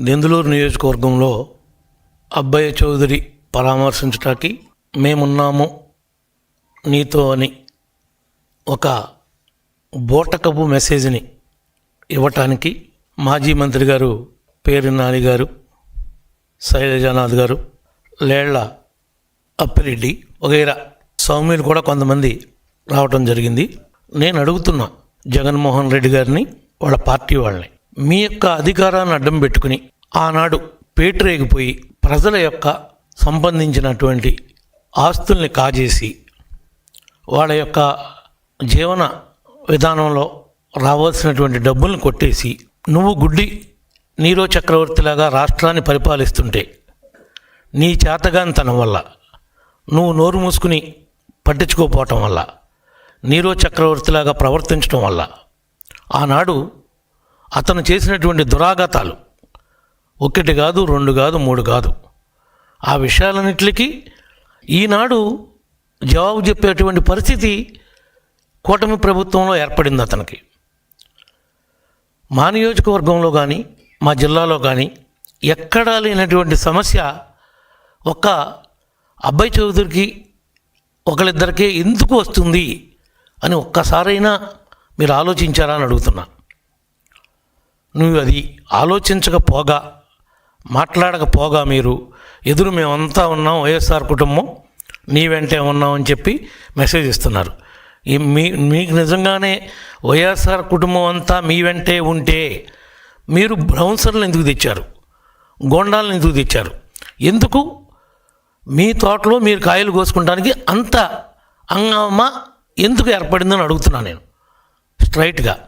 దెందులూరు నియోజకవర్గంలో అబ్బయ్య చౌదరి పరామర్శించటానికి మేమున్నాము నీతో అని ఒక బోటకపు మెసేజ్ని ఇవ్వటానికి మాజీ మంత్రి గారు పేరు నాని గారు శైలజానాథ్ గారు లేళ్ళ అప్పిరెడ్డి వగైరా సౌమ్యులు కూడా కొంతమంది రావటం జరిగింది. నేను అడుగుతున్నా జగన్మోహన్ రెడ్డి గారిని వాళ్ళ పార్టీ వాళ్ళని. మీ యొక్క అధికారాన్ని అడ్డం పెట్టుకుని ఆనాడు పేటరేగిపోయి ప్రజల యొక్క సంబంధించినటువంటి ఆస్తుల్ని కాజేసి వాళ్ళ యొక్క జీవన విధానంలో రావాల్సినటువంటి డబ్బుల్ని కొట్టేసి నువ్వు గుడ్డి నీరో చక్రవర్తిలాగా రాష్ట్రాన్ని పరిపాలిస్తుంటే నీ చేతగానితనం వల్ల నువ్వు నోరు మూసుకుని పట్టించుకోపోవటం వల్ల నీరో చక్రవర్తిలాగా ప్రవర్తించడం వల్ల ఆనాడు అతను చేసినటువంటి దురాఘాతాలు ఒకటి కాదు రెండు కాదు మూడు కాదు. ఆ విషయాలన్నిటికీ ఈనాడు జవాబు చెప్పేటువంటి పరిస్థితి కూటమి ప్రభుత్వంలో ఏర్పడింది అతనికి. మా నియోజకవర్గంలో కానీ మా జిల్లాలో కానీ ఎక్కడా లేనటువంటి సమస్య ఒక్క అబ్బాయి చౌదరికి ఒకళ్ళిద్దరికే ఎందుకు వస్తుంది అని ఒక్కసారైనా మీరు ఆలోచించారా అని అడుగుతున్నా. నువ్వు అది ఆలోచించకపోగా మాట్లాడకపోగా మీరు ఎదురు మేమంతా ఉన్నాం వైఎస్ఆర్ కుటుంబం నీ వెంటే ఉన్నాం అని చెప్పి మెసేజ్ ఇస్తున్నారు. ఈ మీ మీకు నిజంగానే వైఎస్ఆర్ కుటుంబం అంతా మీ వెంటే ఉంటే మీరు బ్రౌన్సర్లు ఎందుకు తెచ్చారు? గోండాలను ఎందుకు తెచ్చారు? ఎందుకు? మీ తోటలో మీరు కాయలు కోసుకుంటానికి అంత అంగమ్మ ఎందుకు ఏర్పడిందని అడుగుతున్నాను నేను. స్ట్రైట్గా.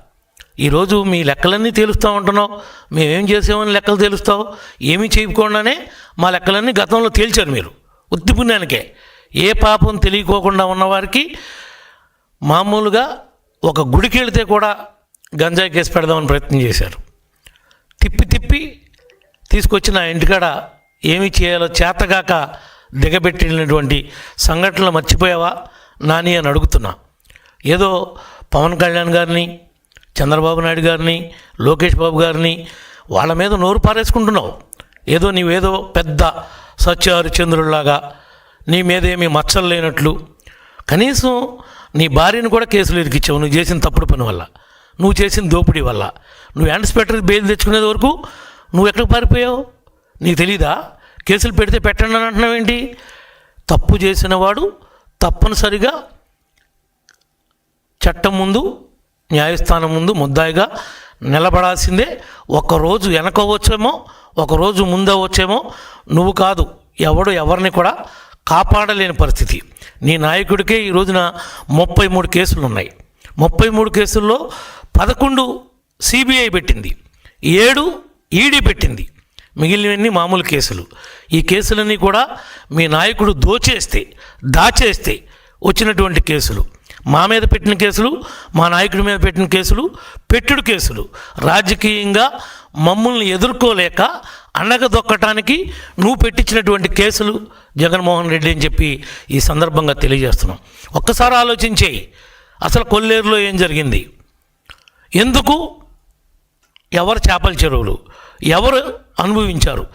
ఈరోజు మీ లెక్కలన్నీ తేలుస్తూ ఉంటున్నావు. మేమేం చేసామని లెక్కలు తేలుస్తావు? ఏమీ చేయకుండానే మా లెక్కలన్నీ గతంలో తేల్చారు మీరు. ఉత్తి పుణ్యానికే. ఏ పాపం తెలియకోకుండా ఉన్నవారికి మామూలుగా ఒక గుడికి వెళితే కూడా గంజాయి కేసు పెడదామని ప్రయత్నం చేశారు. తిప్పి తిప్పి తీసుకొచ్చిన ఇంటికాడ ఏమి చేయాలో చేతగాక దిగబెట్టినటువంటి సంఘటనలు మర్చిపోయావా? నాని అని అడుగుతున్నా. ఏదో పవన్ కళ్యాణ్ గారిని చంద్రబాబు నాయుడు గారిని లోకేష్ బాబు గారిని వాళ్ళ మీద నోరు పారేసుకుంటున్నావు. ఏదో నీవేదో పెద్ద సత్య హరిచంద్రుల్లాగా నీ మీదేమీ మచ్చలు లేనట్లు. కనీసం నీ భార్యను కూడా కేసులు ఇరికిచ్చావు. నువ్వు చేసిన తప్పుడు పని వల్ల. నువ్వు చేసిన దోపిడీ వల్ల. నువ్వు ఇన్స్పెక్టర్ బెయిల్ తెచ్చుకునేది వరకు నువ్వు ఎక్కడికి పారిపోయావు? నీకు తెలీదా? కేసులు పెడితే పెట్టండి అని అంటున్నావు ఏంటి? తప్పు చేసిన వాడు తప్పనిసరిగా చట్టం ముందు న్యాయస్థానం ముందు ముద్దాయిగా నిలబడాల్సిందే. ఒకరోజు వెనకవచ్చేమో ఒకరోజు ముందవచ్చేమో నువ్వు కాదు ఎవడు ఎవరిని కూడా కాపాడలేని పరిస్థితి. నీ నాయకుడికే ఈ రోజున ముప్పై మూడు కేసులు ఉన్నాయి ముప్పై మూడు కేసుల్లో పదకొండు సిబిఐ పెట్టింది. ఏడు ఈడీ పెట్టింది. మిగిలినవన్నీ మామూలు కేసులు. ఈ కేసులన్నీ కూడా మీ నాయకుడు దోచేస్తే దాచేస్తే వచ్చినటువంటి కేసులు. మా మీద పెట్టిన కేసులు మా నాయకుడి మీద పెట్టిన కేసులు పెట్టుడు కేసులు. రాజకీయంగా మమ్మల్ని ఎదుర్కోలేక అణగదొక్కటానికి నువ్వు పెట్టించినటువంటి కేసులు జగన్మోహన్ రెడ్డి అని చెప్పి ఈ సందర్భంగా తెలియజేస్తున్నాం. ఒక్కసారి ఆలోచించేయి అసలు కొల్లేరులో ఏం జరిగింది? ఎందుకు ఎవరు చేపల చెరువులు? ఎవరు అనుభవించారు?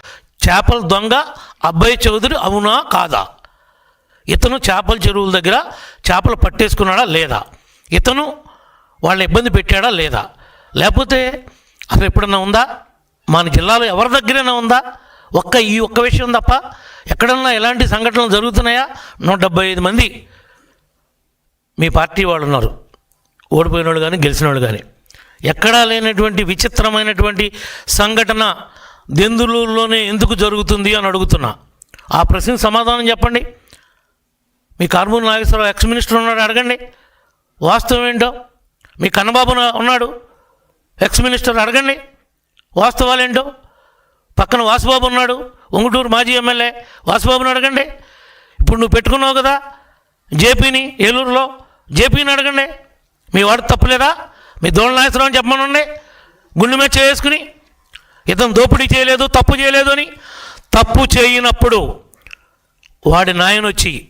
చేపల దొంగ అబ్బాయి చౌదరి అవునా కాదా? ఇతను చేపల చెరువుల దగ్గర చేపలు పట్టేసుకున్నాడా లేదా? ఇతను వాళ్ళని ఇబ్బంది పెట్టాడా లేదా? లేకపోతే అసలు ఎప్పుడన్నా ఉందా? మన జిల్లాలో ఎవరి దగ్గరైనా ఉందా? ఒక్క ఈ ఒక్క విషయం తప్ప ఎక్కడన్నా ఎలాంటి సంఘటనలు జరుగుతున్నాయా? నూట డెబ్బై ఐదు మంది మీ పార్టీ వాళ్ళు ఉన్నారు. ఓడిపోయిన వాళ్ళు కానీ గెలిచిన వాళ్ళు కానీ ఎక్కడా లేనటువంటి విచిత్రమైనటువంటి సంఘటన దెందులూరులోనే ఎందుకు జరుగుతుంది అని అడుగుతున్నా. ఆ ప్రశ్నకు సమాధానం చెప్పండి. మీ కార్మూరు నాగేశ్వరరావు ఎక్స్ మినిస్టర్ ఉన్నాడు అడగండి. వాస్తవం ఏంటో? మీ కన్నబాబు ఉన్నాడు ఎక్స్ మినిస్టర్ అడగండి. వాస్తవాలు ఏంటో? పక్కన వాసుబాబు ఉన్నాడు ఉంగుటూరు మాజీ ఎమ్మెల్యే వాసుబాబుని అడగండి. ఇప్పుడు నువ్వు పెట్టుకున్నావు కదా జేపీని ఏలూరులో జేపీని అడగండి. మీ వాడు తప్పులేదా? మీ దోళ నాగేశ్వరరావు చెప్పమనండి. గుండె మీద చేసుకుని ఇతను దోపిడీ చేయలేదు తప్పు చేయలేదు అని. తప్పు చేయనప్పుడు వాడి నాయనొచ్చి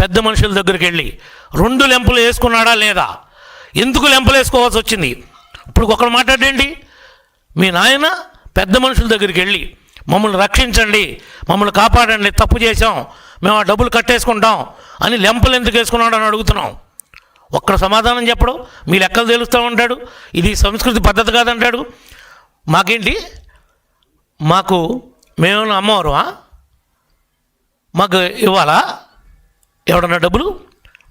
పెద్ద మనుషుల దగ్గరికి వెళ్ళి రెండు లెంపులు వేసుకున్నాడా లేదా? ఎందుకు లెంపలు వేసుకోవాల్సి వచ్చింది? ఇప్పుడు ఒకరు మాట్లాడండి మీ నాయన పెద్ద మనుషుల దగ్గరికి వెళ్ళి మమ్మల్ని రక్షించండి మమ్మల్ని కాపాడండి తప్పు చేసాం మేము ఆ డబ్బులు కట్టేసుకుంటాం అని లెంపలు ఎందుకు వేసుకున్నాడు అని అడుగుతున్నాం. ఒక్కడ సమాధానం చెప్పడు మీ లెక్కలు తెలుస్తూ ఉంటాడు ఇది సంస్కృతి పద్ధతి కాదంటాడు. మాకేంటి? మాకు మేము అమ్మవారు మాకు ఇవ్వాలా? ఎవడన్నా డబ్బులు?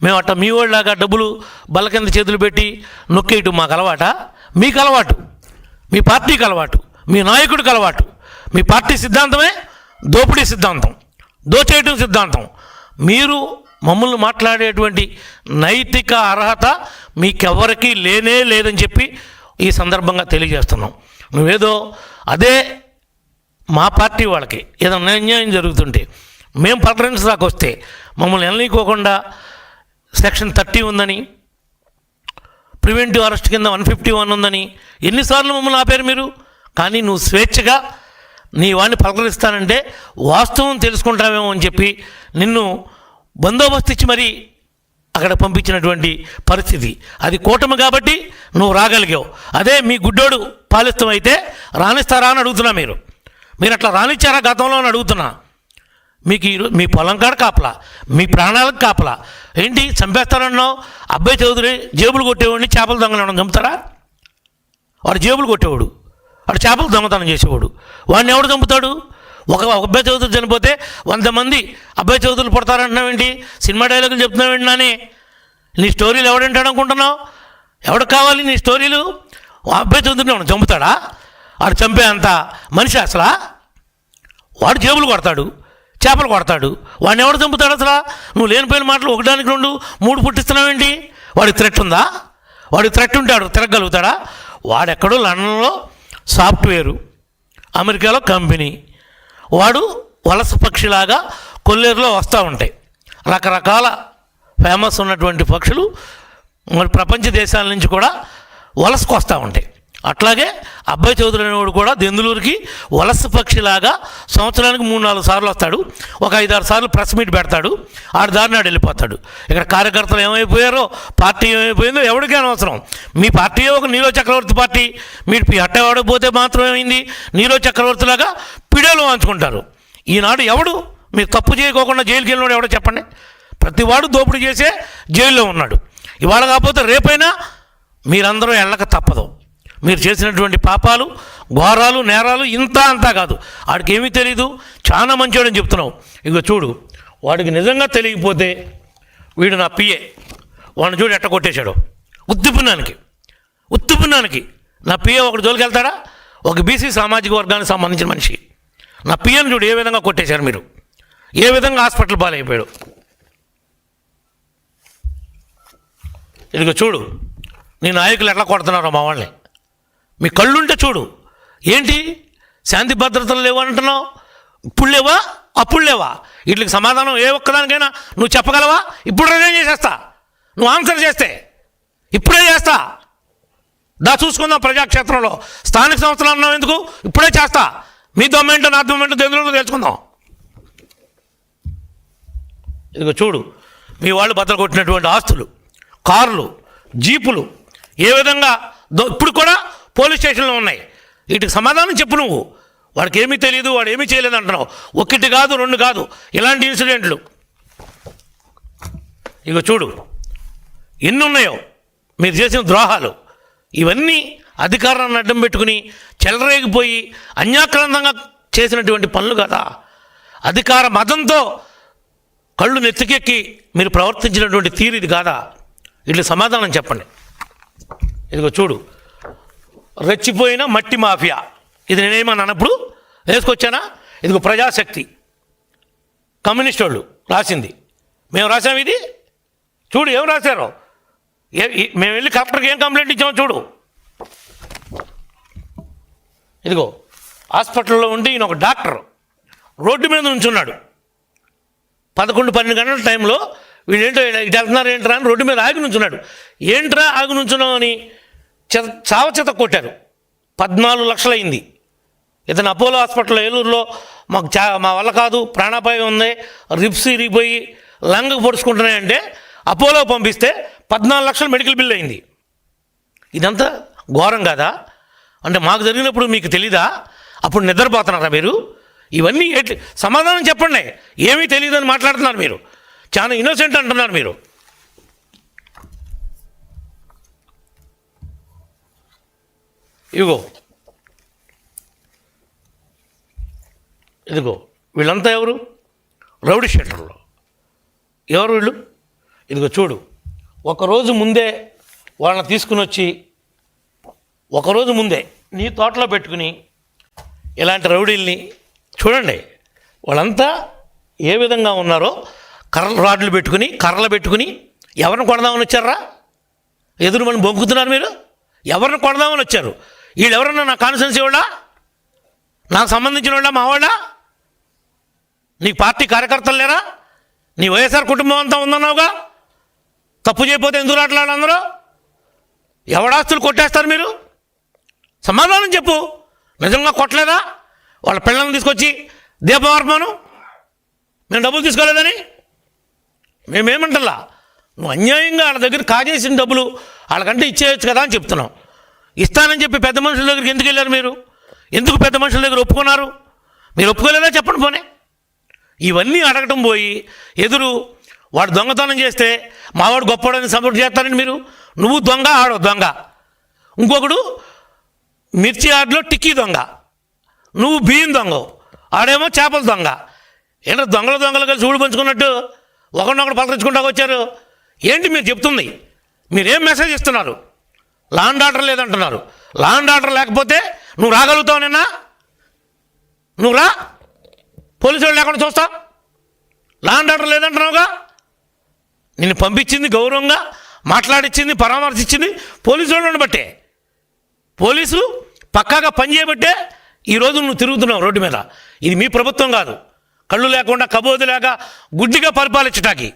మేము అట్ట మీ వాళ్ళలాగా డబ్బులు బల్ల కింద చేతులు పెట్టి నొక్కేయటం మాకు అలవాట? మీకు అలవాటు. మీ పార్టీకి అలవాటు. మీ నాయకుడికి అలవాటు. మీ పార్టీ సిద్ధాంతమే దోపిడీ సిద్ధాంతం. దోచేయటం సిద్ధాంతం. మీరు మమ్మల్ని మాట్లాడేటువంటి నైతిక అర్హత మీకెవరికీ లేనే లేదని చెప్పి ఈ సందర్భంగా తెలియజేస్తున్నాం. నువ్వేదో అదే మా పార్టీ వాళ్ళకి ఏదైనా అన్యాయం జరుగుతుంటే మేము పలకరించడానికి వస్తే మమ్మల్ని వెళ్ళనీకోకుండా సెక్షన్ థర్టీ ఉందని ప్రివెంటివ్ అరెస్ట్ కింద వన్ ఫిఫ్టీ వన్ ఉందని ఎన్నిసార్లు మమ్మల్ని ఆపారు మీరు? కానీ నువ్వు స్వేచ్ఛగా నీ వాడిని పలకరిస్తానంటే వాస్తవం తెలుసుకుంటావేమో అని చెప్పి నిన్ను బందోబస్తు ఇచ్చి మరీ అక్కడ పంపించినటువంటి పరిస్థితి. అది కూటమి కాబట్టి నువ్వు రాగలిగావు. అదే మీ గుడ్డోడు పాలిస్తామైతే అయితే రాణిస్తారా అని అడుగుతున్నా మీరు. మీరు అట్లా రాణించారా గతంలో అని అడుగుతున్నా. మీకు ఈరోజు మీ పొలం కాడ కాపలా మీ ప్రాణాలకు కాపలా. ఏంటి? చంపేస్తారన్నావు అబ్బాయి చౌదరి జేబులు కొట్టేవాడిని చేపలు దొంగలను చంపుతారా? వాడు జేబులు కొట్టేవాడు. వాడు చేపలు దొంగతనం చేసేవాడు. వాడిని ఎవడు చంపుతాడు? ఒక అబ్బాయి చౌదరి చనిపోతే వంద మంది అబ్బాయి చౌదరులు పుడతారంటున్నావేంటి సినిమా డైలాగులు చెప్తున్నావేంటి నాని? నీ స్టోరీలు ఎవడంటాడు అనుకుంటున్నావు? ఎవడికి కావాలి నీ స్టోరీలు? ఆ అబ్బాయి చౌదరిని ఎవడు చంపుతాడా? వాడు చంపే అంత మనిషి అసలా? వాడు జేబులు కొడతాడు. చేపలు కొడతాడు. వాడిని ఎవడు చంపుతాడు అసలు? నువ్వు లేనిపోయిన మాటలు ఒకటానికి రెండు మూడు పుట్టిస్తున్నావేంటి? వాడికి థ్రెట్ ఉందా? వాడికి థ్రెట్ ఉంటాడు తిరగలుగుతాడా వాడెక్కడో లండన్లో సాఫ్ట్వేరు అమెరికాలో కంపెనీ. వాడు వలస పక్షిలాగా కొల్లేరులో వస్తూ ఉంటాయి. రకరకాల ఫేమస్ ఉన్నటువంటి పక్షులు మరి ప్రపంచ దేశాల నుంచి కూడా వలసకు వస్తూ ఉంటాయి. అట్లాగే అబ్బాయి చౌదరి అనేవాడు కూడా దెందులూరుకి వలస పక్షిలాగా సంవత్సరానికి మూడు నాలుగు సార్లు వస్తాడు. ఒక ఐదారు సార్లు ప్రెస్ మీట్ పెడతాడు. ఆడు దారినాడు వెళ్ళిపోతాడు. ఇక్కడ కార్యకర్తలు ఏమైపోయారో పార్టీ ఏమైపోయిందో ఎవరికీ అనవసరం. మీ పార్టీ ఒక నీరో చక్రవర్తి పార్టీ. మీరు అట్టవాడు పోతే మాత్రం ఏమైంది? నీరో చక్రవర్తిలాగా పిడోలు వాంచుకుంటారు. ఈనాడు ఎవడు? మీరు తప్పు చేయకోకుండా జైలుకి వెళ్ళినాడు ఎవడో చెప్పండి. ప్రతివాడు దోపిడీ చేసే జైల్లో ఉన్నాడు. ఇవాళ కాకపోతే రేపైనా మీరందరూ వెళ్ళక తప్పదు. మీరు చేసినటువంటి పాపాలు ఘోరాలు నేరాలు ఇంత అంతా కాదు. వాడికి ఏమీ తెలీదు. చాలా మంచివాడని చెప్తున్నావు. ఇక చూడు వాడికి నిజంగా తెలియకపోతే వీడు నా పిఏ. వాడిని చూడు ఎట్ట కొట్టేశాడు. ఉత్తిపున్నానికి ఉత్తిపున్నానికి నా పిఏ ఒకటి జోలికి వెళ్తాడా? ఒక బీసీ సామాజిక వర్గానికి సంబంధించిన మనిషి. నా పిఎన్ చూడు ఏ విధంగా కొట్టేశారు మీరు. ఏ విధంగా హాస్పిటల్ పాలైపోయాడు. ఇదిగో చూడు నీ నాయకులు ఎట్లా కొడుతున్నారో మా వాళ్ళని. మీ కళ్ళుంటే చూడు. ఏంటి? శాంతి భద్రతలు లేవు అంటున్నావు. ఇప్పుడు లేవా? అప్పుడు లేవా? వీటికి సమాధానం ఏ ఒక్కదానికైనా నువ్వు చెప్పగలవా? ఇప్పుడు నేను చేసేస్తా. నువ్వు ఆన్సర్ చేస్తే. ఇప్పుడే చేస్తా. దా చూసుకుందాం ప్రజాక్షేత్రంలో. స్థానిక సంస్థలు అన్నావు ఎందుకు? ఇప్పుడే చేస్తా. మీ దొమ్మేంటో నా దొమ్మేంటో దేవుడు తెలుసుకుందాం. ఇదిగో చూడు. మీ వాళ్ళు బద్దలు కొట్టినటువంటి ఆస్తులు కార్లు జీపులు ఏ విధంగా దో- ఇప్పుడు కూడా పోలీస్ స్టేషన్లో ఉన్నాయి. వీటికి సమాధానం చెప్పు నువ్వు. వాడికి ఏమీ తెలియదు వాడు ఏమీ చేయలేదు అంటున్నావు. ఒకటి కాదు రెండు కాదు. ఇలాంటి ఇన్సిడెంట్లు. ఇక చూడు. ఎన్ని ఉన్నాయో మీరు చేసిన ద్రోహాలు. ఇవన్నీ అధికారాన్ని అడ్డం పెట్టుకుని చెలరేగిపోయి అన్యాక్రాంతంగా చేసినటువంటి పనులు కదా. అధికార మతంతో కళ్ళు నెత్తికెక్కి మీరు ప్రవర్తించినటువంటి తీరు ఇది కాదా? ఇట్లా సమాధానం చెప్పండి. ఇదిగో చూడు. రెచ్చిపోయిన మట్టి మాఫియా. ఇది నేనేమన్నా అన్నప్పుడు వేసుకొచ్చానా? ఇదిగో ప్రజాశక్తి. కమ్యూనిస్ట్ వాళ్ళు రాసింది. మేము రాసాం ఇది? చూడు ఏం రాశారు? ఏ మేము వెళ్ళి కలెక్టర్కి ఏం కంప్లైంట్ ఇచ్చామో చూడు. ఇదిగో హాస్పిటల్లో ఉండి ఈయన ఒక డాక్టర్ రోడ్డు మీద నుంచున్నాడు. పదకొండు పన్నెండు గంటల టైంలో వీడేంటో ఇటు వెళ్తున్నారు ఏంట్రా అని రోడ్డు మీద ఆగి నుంచున్నాడు. ఏంట్రా ఆగి నుంచున్నావు అని? చెత చావ కొట్టారు. పద్నాలుగు లక్షలైంది ఇతను అపోలో హాస్పిటల్లో ఏలూరులో మాకు చా మా వల్ల కాదు ప్రాణాపాయం ఉంది రిప్స్ ఇరిగిపోయి లంగ్ పొడుచుకుంటున్నాయంటే అపోలో పంపిస్తే పద్నాలుగు లక్షలు మెడికల్ బిల్ అయింది. ఇదంతా ఘోరం కాదా? అంటే మాకు జరిగినప్పుడు మీకు తెలీదా? అప్పుడు నిద్రపోతున్నారా మీరు? ఇవన్నీ ఎట్ల సమాధానం చెప్పండి. ఏమీ తెలియదని మాట్లాడుతున్నారు మీరు. చాలా ఇన్నోసెంట్ అంటున్నారు మీరు. ఇదిగో. ఇదిగో. వీళ్ళంతా ఎవరు? రౌడీ షెటర్లు. ఎవరు వీళ్ళు? ఇదిగో చూడు. ఒకరోజు ముందే వాళ్ళని తీసుకుని వచ్చి ఒకరోజు ముందే నీ తోటలో పెట్టుకుని ఇలాంటి రౌడీల్ని చూడండి. వాళ్ళంతా ఏ విధంగా ఉన్నారో కర్ర రాడ్లు పెట్టుకుని కర్రలు పెట్టుకుని ఎవరిని కొడదామని వచ్చారా? ఎదురు మనం బొంకుతున్నారు మీరు? ఎవరిని కొడదామని వచ్చారు? వీళ్ళెవరన్నా నా కాన్ఫిడెన్స్ ఇవ్వడా? నాకు సంబంధించిన వాళ్ళ మావాళ్ళ నీ పార్టీ కార్యకర్తలు లేరా? నీ వైఎస్ఆర్ కుటుంబం అంతా ఉందన్నావుగా? తప్పు చేయకపోతే ఎందుకు రాట్లాడు అందరూ? ఎవడాస్తులు కొట్టేస్తారు మీరు? సమాధానం చెప్పు. నిజంగా కొట్టలేదా? వాళ్ళ పిల్లల్ని తీసుకొచ్చి దీపవర్మను మేము డబ్బులు తీసుకోలేదని? మేమేమంటలా? నువ్వు అన్యాయంగా వాళ్ళ దగ్గర కాజేసిన డబ్బులు వాళ్ళకంటే ఇచ్చేయచ్చు కదా అని చెప్తున్నాం ఇస్తానని చెప్పి పెద్ద మనుషుల దగ్గరికి ఎందుకు వెళ్ళారు మీరు? ఎందుకు పెద్ద మనుషుల దగ్గర ఒప్పుకున్నారు? మీరు ఒప్పుకోలేదా? చెప్పండి పోనీ. ఇవన్నీ అడగటం పోయి ఎదురు వాడు దొంగతనం చేస్తే మావాడు గొప్పవాడని సపోర్ట్ చేస్తారని మీరు? నువ్వు దొంగ ఆడో దొంగ. ఇంకొకడు మిర్చి ఆటలో టిక్కీ దొంగ. నువ్వు బియ్యం దొంగ. ఆడేమో చేపల దొంగ. ఏంటో దొంగల దొంగలు కలిసి ఊడి పంచుకున్నట్టు ఒకరినొకరు పలకరించుకుంటా వచ్చారు? ఏంటి మీరు చెప్తుంది? మీరేం మెసేజ్ ఇస్తున్నారు? లాండ్ ఆర్డర్ లేదంటున్నారు. లాండ్ ఆర్డర్ లేకపోతే నువ్వు రాగలుగుతావు నిన్న? నువ్వు రా. పోలీసు వాళ్ళు లేకుండా చూస్తా. లాండ్ ఆర్డర్ లేదంటున్నావుగా? నిన్ను పంపించింది గౌరవంగా మాట్లాడిచ్చింది పరామర్శించింది పోలీసు వాళ్ళని బట్టే. పోలీసులు పక్కాగా పనిచేయబట్టే ఈరోజు నువ్వు తిరుగుతున్నావు రోడ్డు మీద. ఇది మీ ప్రభుత్వం కాదు. కళ్ళు లేకుండా కబోదు లేక గుడ్డిగా పరిపాలించటానికి.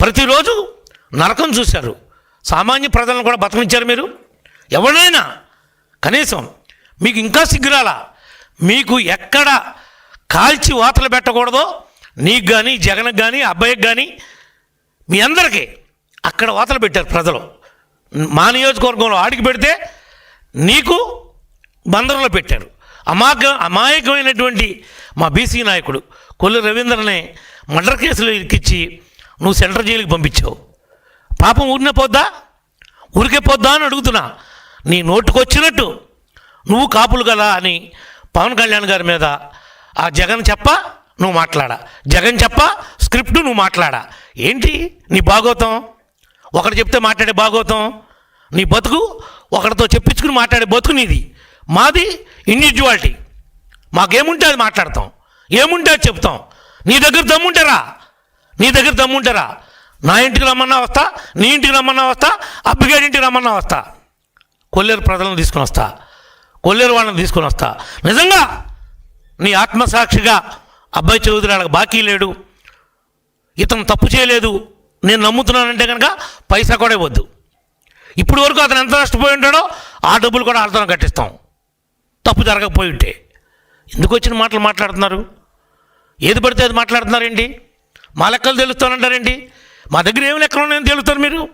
ప్రతిరోజు నరకం చూశారు. సామాన్య ప్రజలను కూడా బతకనిచ్చారు మీరు? ఎవరైనా కనీసం మీకు ఇంకా సిగ్గురాలా? మీకు ఎక్కడ కాల్చి వాతలు పెట్టకూడదో నీకు కానీ జగన్కి కానీ అబ్బాయికి కానీ మీ అందరికీ అక్కడ వాతలు పెట్టారు ప్రజలు. మా నియోజకవర్గంలో ఆడికి పెడితే నీకు బందరులో పెట్టారు. అమాక అమాయకమైనటువంటి మా బీసీ నాయకుడు కొల్లు రవీంద్రని మర్డర్ కేసులో ఇరికిచ్చి నువ్వు సెంట్రల్ జైలుకి పంపించావు. పాపం ఊరినే పోద్దా? ఊరికే పోద్దా అని అడుగుతున్నా. నీ నోటుకొచ్చినట్టు. నువ్వు కాపులు కదా అని పవన్ కళ్యాణ్ గారి మీద ఆ జగన్ చెప్ప నువ్వు మాట్లాడా. జగన్ చెప్ప స్క్రిప్ట్ నువ్వు మాట్లాడా. ఏంటి? నీ భాగోతం ఒకటి చెప్తే మాట్లాడే భాగోతం నీ బతుకు? ఒకరితో చెప్పించుకుని మాట్లాడే బతుకు నీది. మాది ఇండివిజువాలిటీ మాకేముంటే అది మాట్లాడతాం. ఏముంటే అది చెప్తాం. నీ దగ్గర దమ్ముంటారా నీ దగ్గర దమ్ముంటారా నా ఇంటికి రమ్మన్నా వస్తా నీ ఇంటికి రమ్మన్నా వస్తా అబ్బిగాడి ఇంటికి రమ్మన్నా వస్తా. కొల్లేరు ప్రజలను తీసుకుని వస్తా. కొల్లేరు వాళ్ళని తీసుకుని వస్తా. నిజంగా నీ ఆత్మసాక్షిగా అబ్బాయి చౌదరి వాళ్ళకి బాకీ లేడు. ఇతను తప్పు చేయలేదు. నేను నమ్ముతున్నానంటే కనుక పైసా కూడా ఇవ్వద్దు. ఇప్పుడు వరకు అతను ఎంత నష్టపోయి ఉంటాడో ఆ డబ్బులు కూడా అర్థం కట్టిస్తాం. తప్పు జరగకపోయి ఉంటే. ఎందుకు వచ్చిన మాటలు మాట్లాడుతున్నారు? ఏది పడితే అది మాట్లాడుతున్నారేంటి? మా లెక్కలు తెలుస్తానంటారేంటి? మా దగ్గర ఏమి లెక్కలు ఉన్నాయని తేలుతారు మీరు?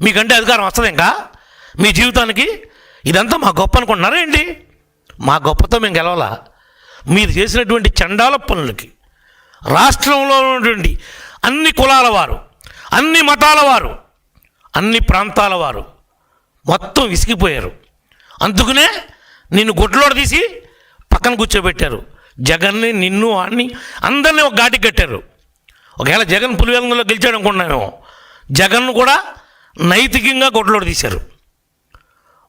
మీకంటే అధికారం వస్తుంది ఇంకా? మీ జీవితానికి ఇదంతా మా గొప్ప అనుకుంటున్నారా ఏంటి? మా గొప్పతో మేము గెలవాలా? మీరు చేసినటువంటి చండాల పనులకి రాష్ట్రంలో ఉన్నటువంటి అన్ని కులాల వారు అన్ని మతాల వారు అన్ని ప్రాంతాల వారు మొత్తం విసిగిపోయారు. అందుకనే నిన్ను గుడ్లోడు తీసి పక్కన కూర్చోబెట్టారు. జగన్ని నిన్ను అన్ని అందరినీ ఒక ఘాటికి కట్టారు. ఒకవేళ జగన్ పులివెందులో గెలిచాడు అనుకున్నామేమో జగన్ను కూడా నైతికంగా గొడ్లోడు తీశారు.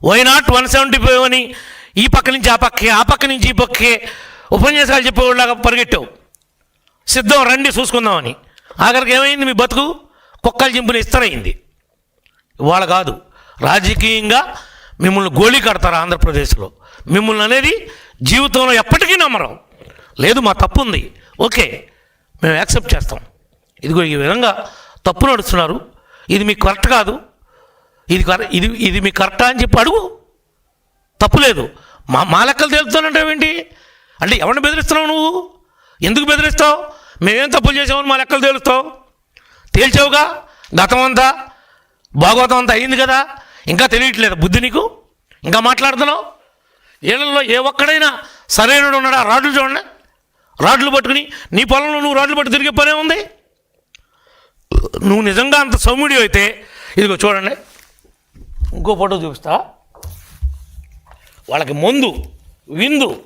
Why not one seventy five అని ఈ పక్క నుంచి ఆ పక్కే ఆ పక్క నుంచి ఈ పక్కే ఉపన్యాసాలు చెప్పేవాళ్ళగా పరిగెట్టావు. సిద్ధం రండి చూసుకుందామని. ఆఖరికి ఏమైంది మీ బతుకు? కుక్కలు చింపుని ఇస్తారైంది. ఇవాళ కాదు రాజకీయంగా మిమ్మల్ని గోళీ కడతారు ఆంధ్రప్రదేశ్లో. మిమ్మల్ని అనేది జీవితంలో ఎప్పటికీ నమ్మరం. లేదు మా తప్పు ఉంది. ఓకే మేము యాక్సెప్ట్ చేస్తాం. ఇదిగో ఈ విధంగా తప్పు నడుస్తున్నారు. ఇది మీకు కరెక్ట్ కాదు. ఇది కర- ఇది ఇది మీకు కరెక్టా అని చెప్పి అడుగు. తప్పులేదు మా మా లెక్కలు తేలుతానంటావేంటి అంటే ఎవరిని బెదిరిస్తున్నావు నువ్వు? ఎందుకు బెదిరిస్తావు? మేమేం తప్పులు చేసామని మా లెక్కలు తేలుస్తావు. తేల్చావుగా? గతం అంతా? భాగవతం అంతా అయింది కదా? ఇంకా తెలియట్లేదు బుద్ధి నీకు? ఇంకా మాట్లాడుతున్నావు? ఏళ్ళలో ఏ ఒక్కడైనా సరైనడు ఉన్నాడా? రాడ్లు చూడండి. రాడ్లు పట్టుకుని నీ పొలంలో నువ్వు రాడ్లు పట్టు తిరిగే పనే ఉంది? నువ్వు నిజంగా అంత సౌమ్యుడి అయితే ఇదిగో చూడండి ఇంకో ఫోటో చూపిస్తా. వాళ్ళకి మందు విందు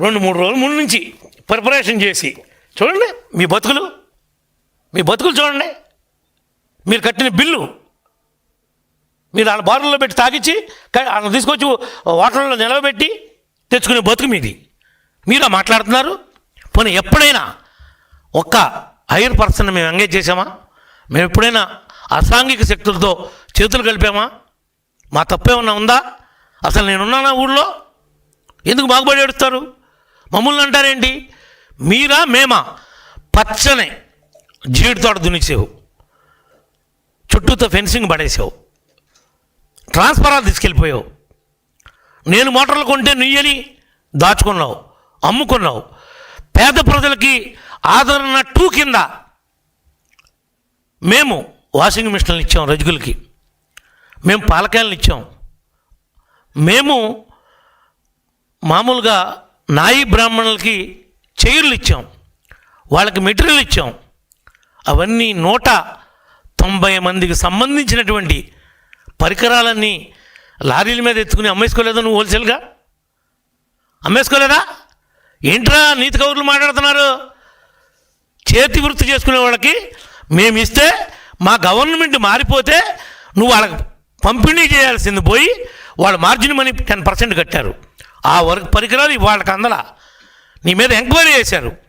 రెండు మూడు రోజుల ముందు నుంచి ప్రిపరేషన్ చేసి చూడండి మీ బతుకులు మీ బతుకులు చూడండి. మీరు కట్టిన బిల్లు మీరు వాళ్ళ బారుల్లో పెట్టి తాగిచ్చి క- వాళ్ళని తీసుకొచ్చి హోటల్లో నిలవబెట్టి తెచ్చుకునే బతుకు మీది. మీరు మాట్లాడుతున్నారు? పోనీ ఎప్పుడైనా ఒక్క హైయర్ పర్సన్ మేము ఎంగేజ్ చేసామా మేము ఎప్పుడైనా అసాంఘిక శక్తులతో చేతులు కలిపామా? మా తప్పేమన్నా ఉందా? అసలు నేనున్నానా ఊళ్ళో? ఎందుకు బాగుపడి ఏడుస్తారు? మమ్మల్ని అంటారేంటి? మీరా మేమా? పచ్చనే జీడి తోట దునిసేవు చుట్టూతో ఫెన్సింగ్ పడేసావు. ట్రాన్స్ఫరాలు తీసుకెళ్ళిపోయావు. నేను మోటార్లు కొంటే నుయ్యని దాచుకున్నావు అమ్ముకున్నావు. పేద ప్రజలకి ఆదరణ టూ కింద మేము వాషింగ్ మిషన్లు ఇచ్చాం రజకులకి మేము పాలకాయలను ఇచ్చాం. మేము మామూలుగా నాయి బ్రాహ్మణులకి చైర్లు ఇచ్చాం. వాళ్ళకి మెటీరియల్ ఇచ్చాం. అవన్నీ నూట తొంభై మందికి సంబంధించినటువంటి పరికరాలన్నీ లారీల మీద ఎత్తుకుని అమ్మేసుకోలేదా నువ్వు హోల్సేల్గా? అమ్మేసుకోలేదా? ఏంట్రా నీతి కౌరులు మాట్లాడుతున్నారు? చేతి వృత్తి చేసుకునే వాళ్ళకి మేము ఇస్తే మా గవర్నమెంట్ మారిపోతే నువ్వు వాళ్ళకి పంపిణీ చేయాల్సింది పోయి వాళ్ళ మార్జిన్ మనీ టెన్ పర్సెంట్ కట్టారు. ఆ వర్క్ పరికరాలు వాళ్ళకి అందల. నీ మీద ఎంక్వైరీ చేశారు.